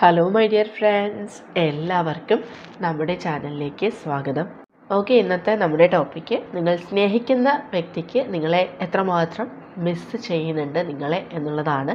Hello my dear friends എല്ലാവർക്കും നമ്മുടെ ചാനലിലേക്ക് സ്വാഗതം. ഓക്കെ ഇന്നത്തെ നമ്മുടെ ടോപ്പിക്ക് നിങ്ങൾ സ്നേഹിക്കുന്ന വ്യക്തിക്ക് നിങ്ങളെ എത്രമാത്രം മിസ് ചെയ്യുന്നുണ്ട് നിങ്ങളെ എന്നുള്ളതാണ്.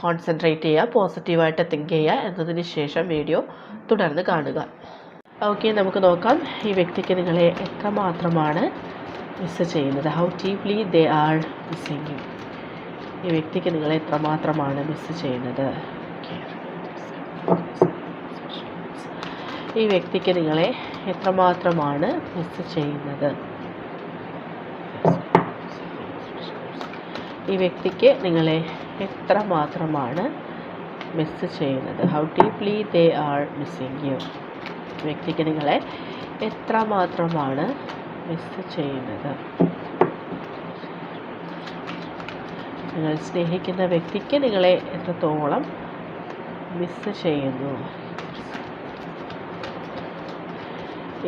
കോൺസെൻട്രേറ്റ് ചെയ്യുക പോസിറ്റീവായിട്ട് തിങ്ക് ചെയ്യുക എന്നതിന് ശേഷം വീഡിയോ തുടർന്ന് കാണുക. ഓക്കെ നമുക്ക് നോക്കാം. ഈ വ്യക്തിക്ക് നിങ്ങളെ എത്രമാത്രമാണ് മിസ് ചെയ്യുന്നത്? How deeply they are missing you ഈ വ്യക്തിക്ക് നിങ്ങളെ എത്രമാത്രമാണ് മിസ് ചെയ്യുന്നത്? ഈ വ്യക്തിക്ക് നിങ്ങളെ എത്രമാത്രമാണ് മിസ് ചെയ്യുന്നത്? ഈ വ്യക്തിക്ക് നിങ്ങളെ എത്രമാത്രമാണ് മിസ് ചെയ്യുന്നത്. How deeply they are missing you വ്യക്തിക്ക് നിങ്ങളെ എത്രമാത്രമാണ് മിസ് ചെയ്യുന്നത്. നിങ്ങൾ സ്നേഹിക്കുന്ന വ്യക്തിക്ക് നിങ്ങളെ എത്രത്തോളം മിസ് ചെയ്യുന്നു.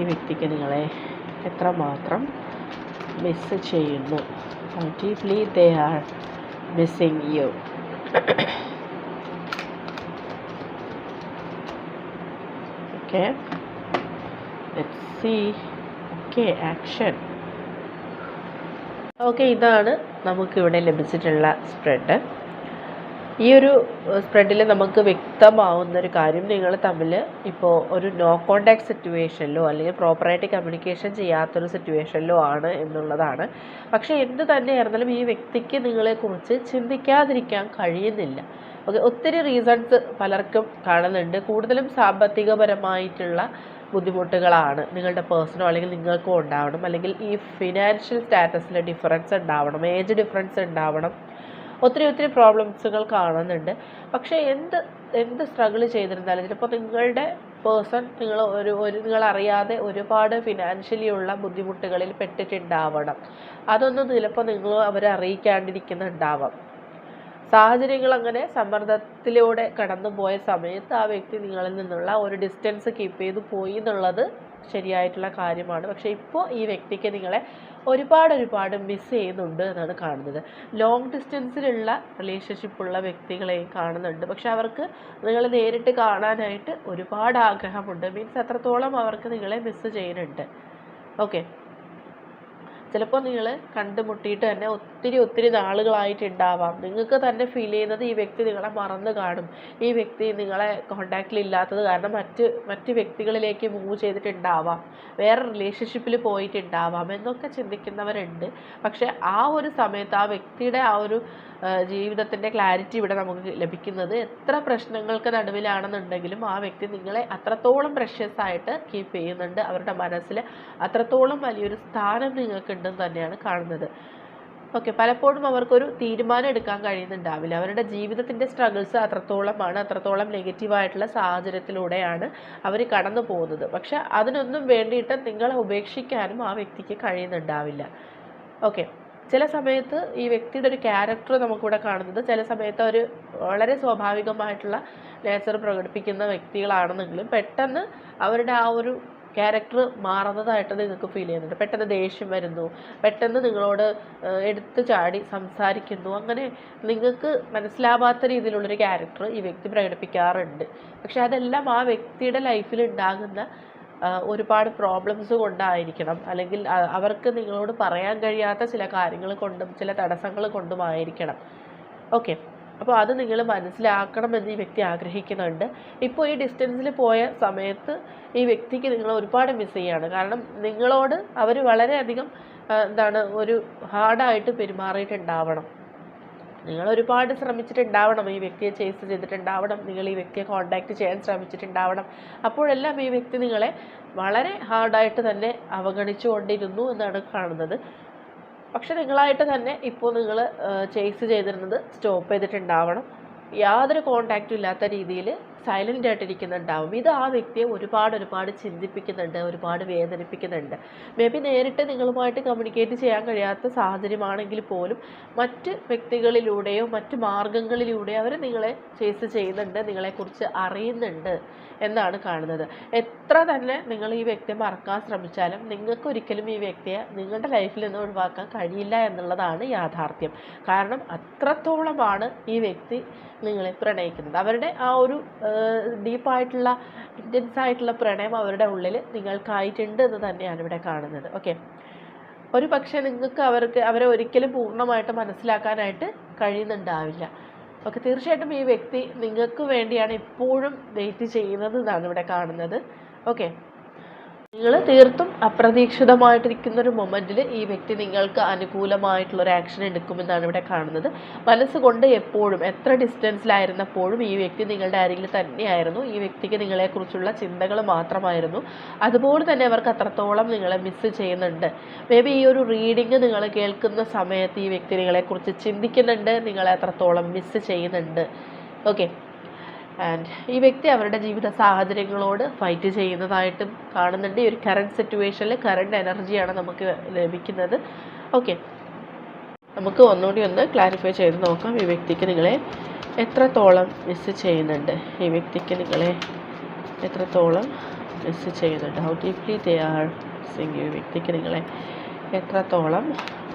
ഈ വ്യക്തിക്ക് നിങ്ങളെ എത്രമാത്രം മിസ് ചെയ്യുന്നു. Deeply they are missing you. okay. Let's see. Okay, action. Okay, ഇതാണ് നമുക്കിവിടെ ലഭിച്ചിട്ടുള്ള സ്പ്രെഡ് ഈ ഒരു സ്പ്രെഡിൽ നമുക്ക് വ്യക്തമാവുന്ന ഒരു കാര്യം നിങ്ങൾ തമ്മിൽ ഇപ്പോൾ ഒരു നോ കോണ്ടാക്ട് സിറ്റുവേഷനിലോ അല്ലെങ്കിൽ പ്രോപ്പറായിട്ട് കമ്മ്യൂണിക്കേഷൻ ചെയ്യാത്തൊരു സിറ്റുവേഷനിലോ ആണ് എന്നുള്ളതാണ്. പക്ഷേ എന്ത് തന്നെയായിരുന്നാലും ഈ വ്യക്തിക്ക് നിങ്ങളെക്കുറിച്ച് ചിന്തിക്കാതിരിക്കാൻ കഴിയുന്നില്ല. ഓക്കെ ഒത്തിരി റീസൺസ് പലർക്കും കാണുന്നുണ്ട് കൂടുതലും സാമ്പത്തികപരമായിട്ടുള്ള ബുദ്ധിമുട്ടുകളാണ് നിങ്ങളുടെ പേഴ്സണോ അല്ലെങ്കിൽ നിങ്ങൾക്കോ ഉണ്ടാവണം. അല്ലെങ്കിൽ ഈ ഫിനാൻഷ്യൽ സ്റ്റാറ്റസിൽ ഡിഫറൻസ് ഉണ്ടാവണം. ഏജ് ഡിഫറൻസ് ഉണ്ടാവണം. ഒത്തിരി ഒത്തിരി പ്രോബ്ലംസുകൾ കാണുന്നുണ്ട്. പക്ഷേ എന്ത് എന്ത് സ്ട്രഗിൾ ചെയ്തിരുന്നാലും ചിലപ്പോൾ നിങ്ങളുടെ പേഴ്സൺ നിങ്ങൾ ഒരു ഒരു നിങ്ങളറിയാതെ ഒരുപാട് ഫിനാൻഷ്യലി ഉള്ള ബുദ്ധിമുട്ടുകളിൽ പെട്ടിട്ടുണ്ടാവണം. അതൊന്നും ചിലപ്പോൾ നിങ്ങൾ അവരെ അറിയിക്കാണ്ടിരിക്കുന്നുണ്ടാവാം. സാഹചര്യങ്ങൾ അങ്ങനെ സമ്മർദ്ദത്തിലൂടെ കടന്നു പോയ സമയത്ത് ആ വ്യക്തി നിങ്ങളിൽ നിന്നുള്ള ഒരു ഡിസ്റ്റൻസ് കീപ്പ് ചെയ്ത് പോയി എന്നുള്ളത് ശരിയായിട്ടുള്ള കാര്യമാണ്. പക്ഷേ ഇപ്പോൾ ഈ വ്യക്തിക്ക് നിങ്ങളെ ഒരുപാട് ഒരുപാട് മിസ് ചെയ്യുന്നുണ്ട് എന്നാണ് കാണുന്നത്. ലോങ് ഡിസ്റ്റൻസിലുള്ള റിലേഷൻഷിപ്പുള്ള വ്യക്തികളെയും കാണുന്നുണ്ട്. പക്ഷെ അവർക്ക് നിങ്ങൾ നേരിട്ട് കാണാനായിട്ട് ഒരുപാട് ആഗ്രഹമുണ്ട്. മീൻസ് അത്രത്തോളം അവർക്ക് നിങ്ങളെ മിസ് ചെയ്യുന്നുണ്ട്. ഓക്കെ ചിലപ്പോൾ നിങ്ങൾ കണ്ടുമുട്ടിയിട്ട് തന്നെ ഒത്തിരി ഒത്തിരി നാളുകളായിട്ടുണ്ടാവാം. നിങ്ങൾക്ക് തന്നെ ഫീൽ ചെയ്യുന്നത് ഈ വ്യക്തി നിങ്ങളെ മറന്നു കാണും. ഈ വ്യക്തി നിങ്ങളെ കോണ്ടാക്റ്റിൽ ഇല്ലാത്തത് കാരണം മറ്റ് മറ്റ് വ്യക്തികളിലേക്ക് മൂവ് ചെയ്തിട്ടുണ്ടാവാം. വേറെ റിലേഷൻഷിപ്പിൽ പോയിട്ടുണ്ടാവാം. എന്നൊക്കെ ചിന്തിക്കുന്നവരുണ്ട്. പക്ഷേ ആ ഒരു സമയത്ത് ആ വ്യക്തിയുടെ ആ ഒരു ജീവിതത്തിന്റെ ക്ലാരിറ്റി ഇവിടെ നമുക്ക് ലഭിക്കുന്നത് എത്ര പ്രശ്നങ്ങൾക്ക് നടുവിലാണെന്നുണ്ടെങ്കിലും ആ വ്യക്തി നിങ്ങളെ അത്രത്തോളം ആയിട്ട് കീപ്പ് ചെയ്യുന്നുണ്ട്. അവരുടെ മനസ്സിൽ അത്രത്തോളം വലിയൊരു സ്ഥാനം നിങ്ങൾക്കുണ്ടെന്ന് തന്നെയാണ് കാണുന്നത്. ഓക്കെ പലപ്പോഴും അവർക്കൊരു തീരുമാനം എടുക്കാൻ കഴിയുന്നുണ്ടാവില്ല. അവരുടെ ജീവിതത്തിന്റെ സ്ട്രഗിൾസ് അത്രത്തോളമാണ് അത്രത്തോളം നെഗറ്റീവായിട്ടുള്ള സാഹചര്യത്തിലൂടെയാണ് അവർ കടന്നു പോകുന്നത്. പക്ഷെ അതിനൊന്നും വേണ്ടിയിട്ട് നിങ്ങളെ ഉപേക്ഷിക്കാനും ആ വ്യക്തിക്ക് കഴിയുന്നുണ്ടാവില്ല. ഓക്കെ ചില സമയത്ത് ഈ വ്യക്തിയുടെ ഒരു ക്യാരക്ടർ നമുക്കിവിടെ കാണുന്നത് ചില സമയത്ത് ഒരു വളരെ സ്വാഭാവികമായിട്ടുള്ള നേച്ചർ പ്രകടിപ്പിക്കുന്ന വ്യക്തികളാണെന്നെങ്കിലും പെട്ടെന്ന് അവരുടെ ആ ഒരു ക്യാരക്ടർ മാറുന്നതായിട്ട് നിങ്ങൾക്ക് ഫീൽ ചെയ്യുന്നുണ്ട്. പെട്ടെന്ന് ദേഷ്യം വരുന്നു പെട്ടെന്ന് നിങ്ങളോട് എടുത്തു ചാടി സംസാരിക്കുന്നു. അങ്ങനെ നിങ്ങൾക്ക് മനസ്സിലാവാത്ത രീതിയിലുള്ളൊരു ക്യാരക്ടർ ഈ വ്യക്തി പ്രകടിപ്പിക്കാറുണ്ട്. പക്ഷെ അതെല്ലാം ആ വ്യക്തിയുടെ ലൈഫിൽ ഉണ്ടാകുന്ന ഒരുപാട് പ്രോബ്ലംസ് കൊണ്ടായിരിക്കണം. അല്ലെങ്കിൽ അവർക്ക് നിങ്ങളോട് പറയാൻ കഴിയാത്ത ചില കാര്യങ്ങൾ കൊണ്ടും ചില തടസ്സങ്ങൾ കൊണ്ടുമായിരിക്കണം ഓക്കെ അപ്പോൾ അത് നിങ്ങൾ മനസ്സിലാക്കണമെന്ന് ഈ വ്യക്തി ആഗ്രഹിക്കുന്നുണ്ട്. ഇപ്പോൾ ഈ ഡിസ്റ്റൻസിൽ പോയ സമയത്ത് ഈ വ്യക്തിക്ക് നിങ്ങൾ ഒരുപാട് മിസ് ചെയ്യാണ്. കാരണം നിങ്ങളോട് അവർ വളരെയധികം എന്താണ് ഒരു ഹാർഡായിട്ട് പെരുമാറിയിട്ടുണ്ടാവണം. നിങ്ങൾ ഒരുപാട് ശ്രമിച്ചിട്ടുണ്ടാവണം. ഈ വ്യക്തിയെ ചേസ് ചെയ്തിട്ടുണ്ടാവണം. നിങ്ങൾ ഈ വ്യക്തിയെ കോണ്ടാക്ട് ചെയ്യാൻ ശ്രമിച്ചിട്ടുണ്ടാവണം. അപ്പോഴെല്ലാം ഈ വ്യക്തി നിങ്ങളെ വളരെ ഹാർഡായിട്ട് തന്നെ അവഗണിച്ചുകൊണ്ടിരുന്നു എന്നാണ് കാണുന്നത്. പക്ഷെ നിങ്ങളായിട്ട് തന്നെ ഇപ്പോൾ നിങ്ങൾ ചേസ് ചെയ്തിരുന്നത് സ്റ്റോപ്പ് ചെയ്തിട്ടുണ്ടാവണം. യാതൊരു കോണ്ടാക്റ്റും ഇല്ലാത്ത രീതിയിൽ സൈലന്റ് ആയിട്ടിരിക്കുന്നുണ്ടാവും. ഇത് ആ വ്യക്തിയെ ഒരുപാട് ഒരുപാട് ചിന്തിപ്പിക്കുന്നുണ്ട് ഒരുപാട് വേദനിപ്പിക്കുന്നുണ്ട്. മേ ബി നേരിട്ട് നിങ്ങളുമായിട്ട് കമ്മ്യൂണിക്കേറ്റ് ചെയ്യാൻ കഴിയാത്ത സാഹചര്യമാണെങ്കിൽ പോലും മറ്റ് വ്യക്തികളിലൂടെയോ മറ്റ് മാർഗങ്ങളിലൂടെയോ അവർ നിങ്ങളെ ചേസ് ചെയ്യുന്നുണ്ട് നിങ്ങളെക്കുറിച്ച് അറിയുന്നുണ്ട്. എന്നാണ് കാണുന്നത്. എത്ര തന്നെ നിങ്ങൾ ഈ വ്യക്തിയെ മറക്കാൻ ശ്രമിച്ചാലും നിങ്ങൾക്ക് ഒരിക്കലും ഈ വ്യക്തിയെ നിങ്ങളുടെ ലൈഫിൽ നിന്ന് ഒഴിവാക്കാൻ കഴിയില്ല എന്നുള്ളതാണ് യാഥാർത്ഥ്യം. കാരണം അത്രത്തോളമാണ് ഈ വ്യക്തി നിങ്ങളെ പ്രണയിക്കുന്നത്. അവരുടെ ആ ഒരു ഡീപ്പായിട്ടുള്ള ഇന്റൻസ് ആയിട്ടുള്ള പ്രണയം അവരുടെ ഉള്ളിൽ നിങ്ങൾക്കായിട്ടുണ്ട് എന്ന് തന്നെയാണ് ഇവിടെ കാണുന്നത്. ഓക്കെ ഒരു പക്ഷേ നിങ്ങൾക്ക് അവർക്ക് അവരെ ഒരിക്കലും പൂർണമായിട്ട് മനസ്സിലാക്കാനായിട്ട് കഴിയുന്നുണ്ടാവില്ല. ഓക്കെ തീർച്ചയായിട്ടും ഈ വ്യക്തി നിങ്ങൾക്ക് വേണ്ടിയാണ് ഇപ്പോഴും വെയിറ്റ് ചെയ്യുന്നത് എന്നാണ് ഇവിടെ കാണുന്നത്. ഓക്കെ നിങ്ങൾ തീർത്തും അപ്രതീക്ഷിതമായിട്ടിരിക്കുന്ന ഒരു മൊമെന്റിൽ ഈ വ്യക്തി നിങ്ങൾക്ക് അനുകൂലമായിട്ടുള്ള ഒരു ആക്ഷൻ എടുക്കുമെന്നാണ് ഇവിടെ കാണുന്നത്. മനസ്സുകൊണ്ട് എപ്പോഴും എത്ര ഡിസ്റ്റൻസിലായിരുന്നപ്പോഴും ഈ വ്യക്തി നിങ്ങളുടെ അരികിൽ തന്നെയായിരുന്നു. ഈ വ്യക്തിക്ക് നിങ്ങളെക്കുറിച്ചുള്ള ചിന്തകൾ മാത്രമായിരുന്നു. അതുപോലെ തന്നെ അവർക്ക് അത്രത്തോളം നിങ്ങളെ മിസ്സ് ചെയ്യുന്നുണ്ട്. മേ ബി ഈ ഒരു റീഡിങ് നിങ്ങൾ കേൾക്കുന്ന സമയത്ത് ഈ വ്യക്തി നിങ്ങളെക്കുറിച്ച് ചിന്തിക്കുന്നുണ്ട്. നിങ്ങളെ അത്രത്തോളം മിസ്സ് ചെയ്യുന്നുണ്ട്. ഓക്കെ ആൻഡ് ഈ വ്യക്തി അവരുടെ ജീവിത സാഹചര്യങ്ങളോട് ഫൈറ്റ് ചെയ്യുന്നതായിട്ടും കാണുന്നുണ്ട്. ഈ ഒരു കറണ്ട് സിറ്റുവേഷനിൽ കറണ്ട് എനർജിയാണ് നമുക്ക് ലഭിക്കുന്നത്. ഓക്കെ നമുക്ക് ഒന്നുകൂടി ഒന്ന് ക്ലാരിഫൈ ചെയ്ത് നോക്കാം. ഈ വ്യക്തിക്ക് നിങ്ങളെ എത്രത്തോളം മിസ് ചെയ്യുന്നുണ്ട്? ഈ വ്യക്തിക്ക് നിങ്ങളെ എത്രത്തോളം മിസ് ചെയ്യുന്നുണ്ട്? How deeply they are missing ഈ വ്യക്തിക്ക് നിങ്ങളെ എത്രത്തോളം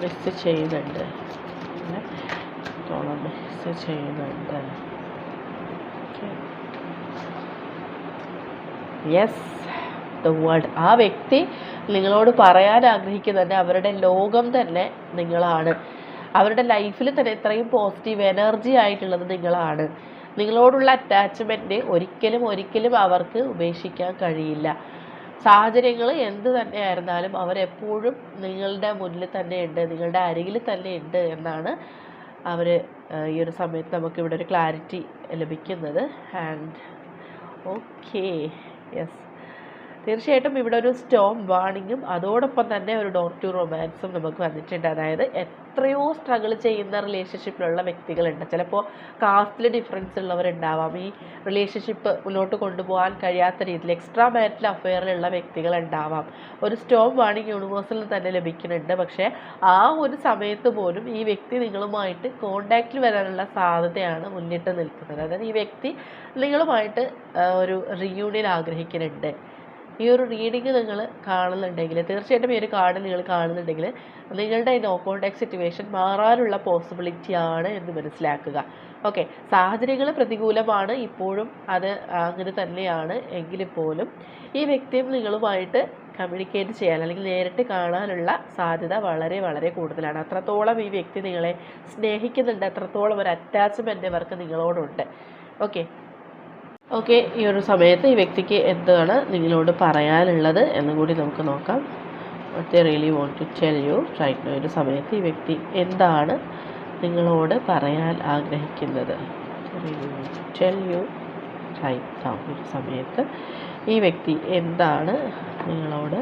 മിസ് ചെയ്യുന്നുണ്ട്? എത്രത്തോളം മിസ് ചെയ്യുന്നുണ്ട്? യെസ് ദ വേൾഡ് ആ വ്യക്തി നിങ്ങളോട് പറയാൻ ആഗ്രഹിക്കുന്നുണ്ട് അവരുടെ ലോകം തന്നെ നിങ്ങളാണ്. അവരുടെ ലൈഫിൽ തന്നെ ഇത്രയും പോസിറ്റീവ് എനർജി ആയിട്ടുള്ളത് നിങ്ങളാണ്. നിങ്ങളോടുള്ള അറ്റാച്ച്മെന്റ് ഒരിക്കലും ഒരിക്കലും അവർക്ക് ഉപേക്ഷിക്കാൻ കഴിയില്ല. സാഹചര്യങ്ങൾ എന്ത് തന്നെ ആയിരുന്നാലും അവരെപ്പോഴും നിങ്ങളുടെ മുന്നിൽ തന്നെ ഉണ്ട് നിങ്ങളുടെ അരികിൽ തന്നെ ഉണ്ട് എന്നാണ് അവർ ഈ ഒരു സമയത്ത് നമുക്കിവിടെ ഒരു ക്ലാരിറ്റി ലഭിക്കുന്നത്. ആൻഡ് ഓക്കേ യെസ് തീർച്ചയായിട്ടും ഇവിടെ ഒരു സ്റ്റോം വാണിങ്ങും അതോടൊപ്പം തന്നെ ഒരു ഡോർ ടു റൊമാൻസും നമുക്ക് വന്നിട്ടുണ്ട്. അതായത് എത്രയോ സ്ട്രഗിൾ ചെയ്യുന്ന റിലേഷൻഷിപ്പിലുള്ള വ്യക്തികളുണ്ട്. ചിലപ്പോൾ കാസ്റ്റിൽ ഡിഫറൻസ് ഉള്ളവരുണ്ടാവാം. ഈ റിലേഷൻഷിപ്പ് മുന്നോട്ട് കൊണ്ടുപോകാൻ കഴിയാത്ത രീതിയിൽ എക്സ്ട്രാ മാരിറ്റൽ അഫെയറിലുള്ള വ്യക്തികളുണ്ടാവാം. ഒരു സ്റ്റോം വാണിംഗ് യൂണിവേഴ്സിൽ തന്നെ ലഭിക്കുന്നുണ്ട്. പക്ഷേ ആ ഒരു സമയത്ത് പോലും ഈ വ്യക്തി നിങ്ങളുമായിട്ട് കോണ്ടാക്റ്റിൽ വരാനുള്ള സാധ്യതയാണ് മുന്നിട്ട് നിൽക്കുന്നത്. അതായത് ഈ വ്യക്തി നിങ്ങളുമായിട്ട് ഒരു റിയൂണിയൻ ആഗ്രഹിക്കുന്നുണ്ട്. ഈ ഒരു റീഡിങ് നിങ്ങൾ കാണുന്നുണ്ടെങ്കിൽ തീർച്ചയായിട്ടും ഈ ഒരു കാർഡ് നിങ്ങൾ കാണുന്നുണ്ടെങ്കിൽ നിങ്ങളുടെ നോ കോൺടാക്ട് സിറ്റുവേഷൻ മാറാനുള്ള പോസിബിലിറ്റി ആണ് എന്ന് മനസ്സിലാക്കുക. ഓക്കെ സാഹചര്യങ്ങൾ പ്രതികൂലമാണ് ഇപ്പോഴും അത് അങ്ങനെ തന്നെയാണ് എങ്കിലും പോലും ഈ വ്യക്തിയും നിങ്ങളുമായിട്ട് കമ്മ്യൂണിക്കേറ്റ് ചെയ്യാൻ അല്ലെങ്കിൽ നേരിട്ട് കാണാനുള്ള സാധ്യത വളരെ വളരെ കൂടുതലാണ്. അത്രത്തോളം ഈ വ്യക്തി നിങ്ങളെ സ്നേഹിക്കുന്നുണ്ട് അത്രത്തോളം ഒരു അറ്റാച്ച്മെന്റ് അവർക്ക് നിങ്ങളോടുണ്ട്. ഓക്കെ ഓക്കെ ഈ ഒരു സമയത്ത് ഈ വ്യക്തിക്ക് എന്താണ് നിങ്ങളോട് പറയാനുള്ളത് എന്നും കൂടി നമുക്ക് നോക്കാം. They really want to tell you right ഒരു സമയത്ത് ഈ വ്യക്തി എന്താണ് നിങ്ങളോട് പറയാൻ ആഗ്രഹിക്കുന്നത്? ടെൽ യു റൈറ്റ് ഒരു സമയത്ത് ഈ വ്യക്തി എന്താണ് നിങ്ങളോട്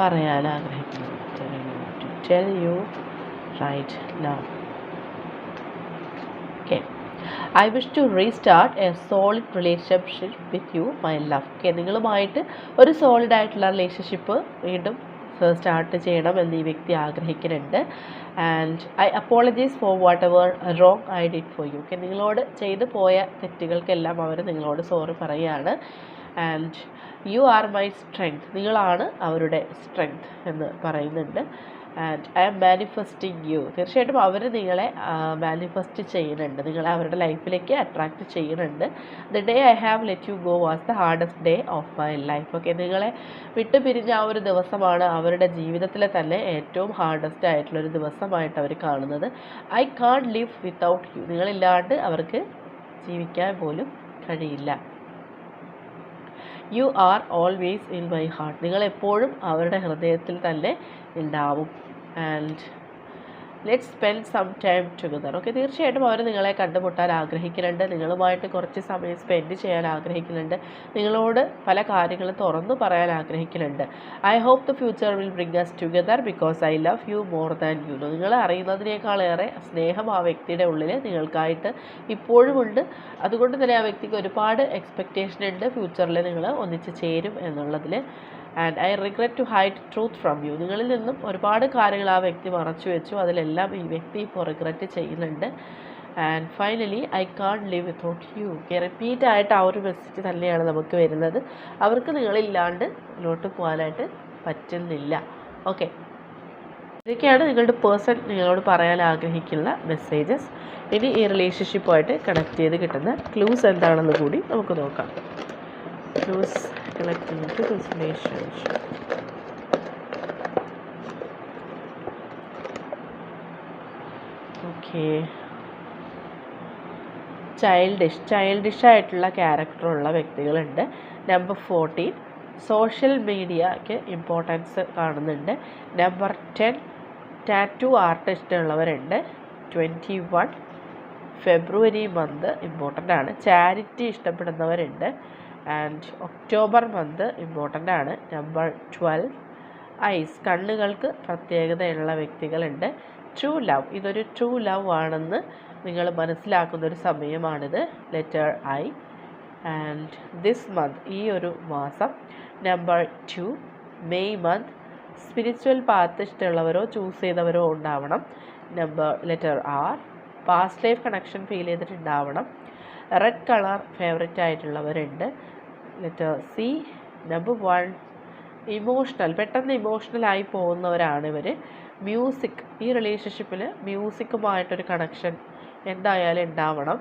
പറയാൻ ആഗ്രഹിക്കുന്നത്? Tell you right now I wish to restart a solid relationship with you my love okay നിങ്ങളുമായിട്ട് ഒരു സോളിഡ് ആയിട്ടുള്ള റിലേഷൻഷിപ്പ് വീണ്ടും സ്റ്റാർട്ട് ചെയ്യണം എന്ന് ഈ വ്യക്തി ആഗ്രഹിക്കുന്നുണ്ട്. And I apologise for whatever wrong I did for you okay നിങ്ങളോട് ചെയ്തു പോയ തെറ്റുകൾക്കെല്ലാം അവർ നിങ്ങളോട് സോറി പറയുകയാണ്. And you are my strength നിങ്ങളാണ് അവരുടെ സ്ട്രെങ്ത് എന്ന് പറയുന്നുണ്ട്. And I am manifesting you തീർച്ചയായിട്ടും അവർ നിങ്ങളെ മാനിഫെസ്റ്റ് ചെയ്യുന്നുണ്ട്. നിങ്ങളെ അവരുടെ ലൈഫിലേക്ക് അട്രാക്റ്റ് ചെയ്യുന്നുണ്ട്. The day I have let you go was the hardest day of my life okay നിങ്ങളെ വിട്ടു പിരിഞ്ഞ ആ ഒരു ദിവസമാണ് അവരുടെ ജീവിതത്തിലെ തന്നെ ഏറ്റവും ഹാർഡസ്റ്റ് ആയിട്ടുള്ള ഒരു ദിവസമായിട്ട് അവർ കാണുന്നത്. I can't live without you നിങ്ങളില്ലാണ്ട് അവർക്ക് ജീവിക്കാൻ പോലും കഴിയില്ല. You are always in my heart നിങ്ങളെപ്പോഴും അവരുടെ ഹൃദയത്തിൽ തന്നെ ഉണ്ടാവും. And let spend some time together okay തീർച്ചയായിട്ടും അവർ നിങ്ങളെ കണ്ടുമുട്ടാൻ ആഗ്രഹിക്കുന്നുണ്ട്. നിങ്ങളുമായിട്ട് കുറച്ച് സമയം സ്പെൻഡ് ചെയ്യാൻ ആഗ്രഹിക്കുന്നുണ്ട്. നിങ്ങളോട് പല കാര്യങ്ങളും തുറന്നു പറയാൻ ആഗ്രഹിക്കുന്നുണ്ട്. I hope the future will bring us together because I love you more than you know നിങ്ങൾ അറിയുന്നതിനേക്കാളേറെ സ്നേഹം ആ വ്യക്തിയുടെ ഉള്ളിൽ നിങ്ങൾക്കായിട്ട് ഇപ്പോഴുമുണ്ട് അതുകൊണ്ട് തന്നെ ആ വ്യക്തിക്ക് ഒരുപാട് എക്സ്പെക്റ്റേഷൻ ഉണ്ട്. ഫ്യൂച്ചറിൽ നിങ്ങൾ ഒന്നിച്ച് ചേരും എന്നുള്ളതിൽ and I regret to hide truth from you നിങ്ങളിൽ നിന്നും ഒരുപാട് കാര്യങ്ങൾ ആ വ്യക്തി മറച്ചു വെച്ചു. അതിലെല്ലാം ഈ വ്യക്തി ഇപ്പോൾ റിഗ്രറ്റ് ചെയ്യുന്നുണ്ട്. And finally I can't live without you okay repeat ആയിട്ട് ആ ഒരു മെസ്സേജ് തന്നെയാണ് നമുക്ക് വരുന്നത്. അവർക്ക് നിങ്ങളില്ലാണ്ട് മുന്നോട്ട് പോകാനായിട്ട് പറ്റുന്നില്ല. ഓക്കെ ഇതൊക്കെയാണ് നിങ്ങളുടെ പേഴ്സൺ നിങ്ങളോട് പറയാൻ ആഗ്രഹിക്കുന്ന മെസ്സേജസ് ഇനി ഈ റിലേഷൻഷിപ്പുമായിട്ട് കണക്ട് ചെയ്ത് കിട്ടുന്ന ക്ലൂസ് എന്താണെന്ന് കൂടി നമുക്ക് നോക്കാം. Clues connecting to this relationship. Okay childish childish ആയിട്ടുള്ള ക്യാരക്ടറുള്ള വ്യക്തികളുണ്ട് നമ്പർ ഫോർട്ടീൻ സോഷ്യൽ മീഡിയയ്ക്ക് ഇമ്പോർട്ടൻസ് കാണുന്നുണ്ട്. നമ്പർ ടെൻ ടാറ്റു ആർട്ടിസ്റ്റ് ഉള്ളവരുണ്ട്. Twenty one February month important ആണ്. ചാരിറ്റി ഇഷ്ടപ്പെടുന്നവരുണ്ട്. ആൻഡ് ഒക്ടോബർ മന്ത് ഇമ്പോർട്ടന്റ് ആണ്. Number twelve. ഐസ്. കണ്ണുകൾക്ക് പ്രത്യേകതയുള്ള വ്യക്തികളുണ്ട്. ട്രൂ ലവ് ഇതൊരു ട്രൂ ലവ് ആണെന്ന് നിങ്ങൾ മനസ്സിലാക്കുന്ന ഒരു സമയമാണിത്. Letter I and this month ഈ ഒരു മാസം. Number two May month spiritual path ഇഷ്ടമുള്ളവരോ choose ചെയ്തവരോ ഉണ്ടാവണം. Number letter R past life connection feel ചെയ്തിട്ടുണ്ടാവണം. Red colour favourite ആയിട്ടുള്ളവരുണ്ട്. Letter C number one emotional പെട്ടെന്ന് ഇമോഷണൽ ആയി പോകുന്നവരാണ് ഇവർ മ്യൂസിക് ഈ റിലേഷൻഷിപ്പിൽ മ്യൂസിക്കുമായിട്ടൊരു കണക്ഷൻ എന്തായാലും ഉണ്ടാവണം.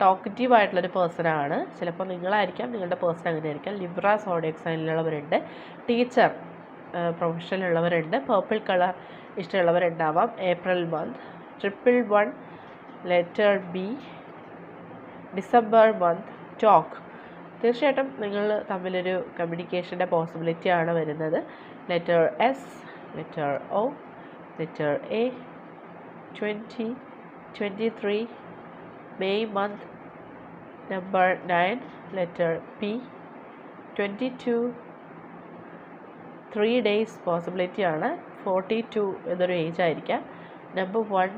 ടോക്കറ്റീവ് ആയിട്ടുള്ളൊരു പേഴ്സണാണ് ചിലപ്പോൾ നിങ്ങളായിരിക്കാം നിങ്ങളുടെ പേഴ്സൺ അങ്ങനെ ആയിരിക്കാം ലിബ്ര സോഡിയക് സൈനിലുള്ളവരുണ്ട് ടീച്ചർ പ്രൊഫഷനിലുള്ളവരുണ്ട് purple colour ഇഷ്ടമുള്ളവരുണ്ടാവാം. April month triple one letter B December month talk തീർച്ചയായിട്ടും നിങ്ങൾ തമ്മിലൊരു കമ്മ്യൂണിക്കേഷന്റെ പോസിബിലിറ്റിയാണ് വരുന്നത്. Letter S letter O letter A twenty twenty three May month number nine letter P twenty two three days പോസിബിലിറ്റിയാണ് forty two എന്നൊരു age ആയിരിക്കാം. Number one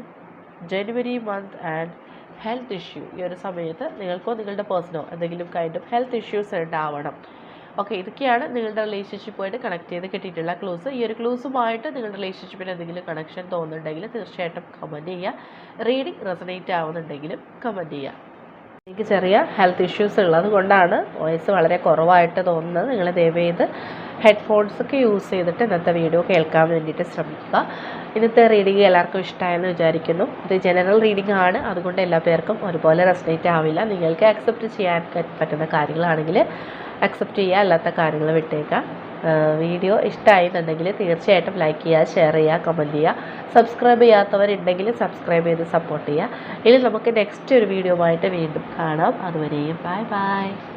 January month and health issue ഈ ഒരു സമയത്ത് നിങ്ങൾക്കോ നിങ്ങളുടെ പേഴ്സണോ എന്തെങ്കിലും കൈൻഡ് ഓഫ് ഹെൽത്ത് ഇഷ്യൂസ് ഉണ്ടാവണം. ഓക്കെ ഇതൊക്കെയാണ് നിങ്ങളുടെ റിലേഷൻഷിപ്പുമായിട്ട് കണക്ട് ചെയ്ത് കിട്ടിയിട്ടുള്ള ക്ലൂസ് ഈ ഒരു ക്ലൂസുമായിട്ട് നിങ്ങളുടെ റിലേഷൻഷിപ്പിന് എന്തെങ്കിലും കണക്ഷൻ തോന്നുന്നുണ്ടെങ്കിൽ തീർച്ചയായിട്ടും കമന്റ് ചെയ്യുക. റീഡിങ് റെസനേറ്റ് ആവുന്നുണ്ടെങ്കിലും കമന്റ് ചെയ്യുക. എനിക്ക് ചെറിയ ഹെൽത്ത് ഇഷ്യൂസ് ഉള്ളത് കൊണ്ടാണ് വോയിസ് വളരെ കുറവായിട്ട് തോന്നുന്നത്. നിങ്ങൾ ദയവേത് ഹെഡ്ഫോൺസ് ഒക്കെ യൂസ് ചെയ്തിട്ട് ഇന്നത്തെ വീഡിയോ കേൾക്കാൻ വേണ്ടിയിട്ട് ശ്രമിക്കുക. ഇന്നത്തെ റീഡിങ് എല്ലാവർക്കും ഇഷ്ടമായെന്ന് വിചാരിക്കുന്നു. ഇത് ജനറൽ റീഡിങ് ആണ്. അതുകൊണ്ട് എല്ലാ പേർക്കും ഒരുപോലെ റെസ്നേറ്റ് ആവില്ല. നിങ്ങൾക്ക് അക്സെപ്റ്റ് ചെയ്യാൻ പറ്റുന്ന കാര്യങ്ങളാണെങ്കിൽ അക്സെപ്റ്റ് ചെയ്യുക അല്ലാത്ത കാര്യങ്ങൾ വിട്ടേക്കാം വീഡിയോ ഇഷ്ടമായി എന്നുണ്ടെങ്കിൽ തീർച്ചയായിട്ടും ലൈക്ക് ചെയ്യുക ഷെയർ ചെയ്യുക കമന്റ് ചെയ്യുക. സബ്സ്ക്രൈബ് ചെയ്യാത്തവരുണ്ടെങ്കിൽ സബ്സ്ക്രൈബ് ചെയ്ത് സപ്പോർട്ട് ചെയ്യുക. ഇനി നമുക്ക് നെക്സ്റ്റ് ഒരു വീഡിയോ ആയിട്ട് വീണ്ടും കാണാം. അതുവരെയും ബൈ ബൈ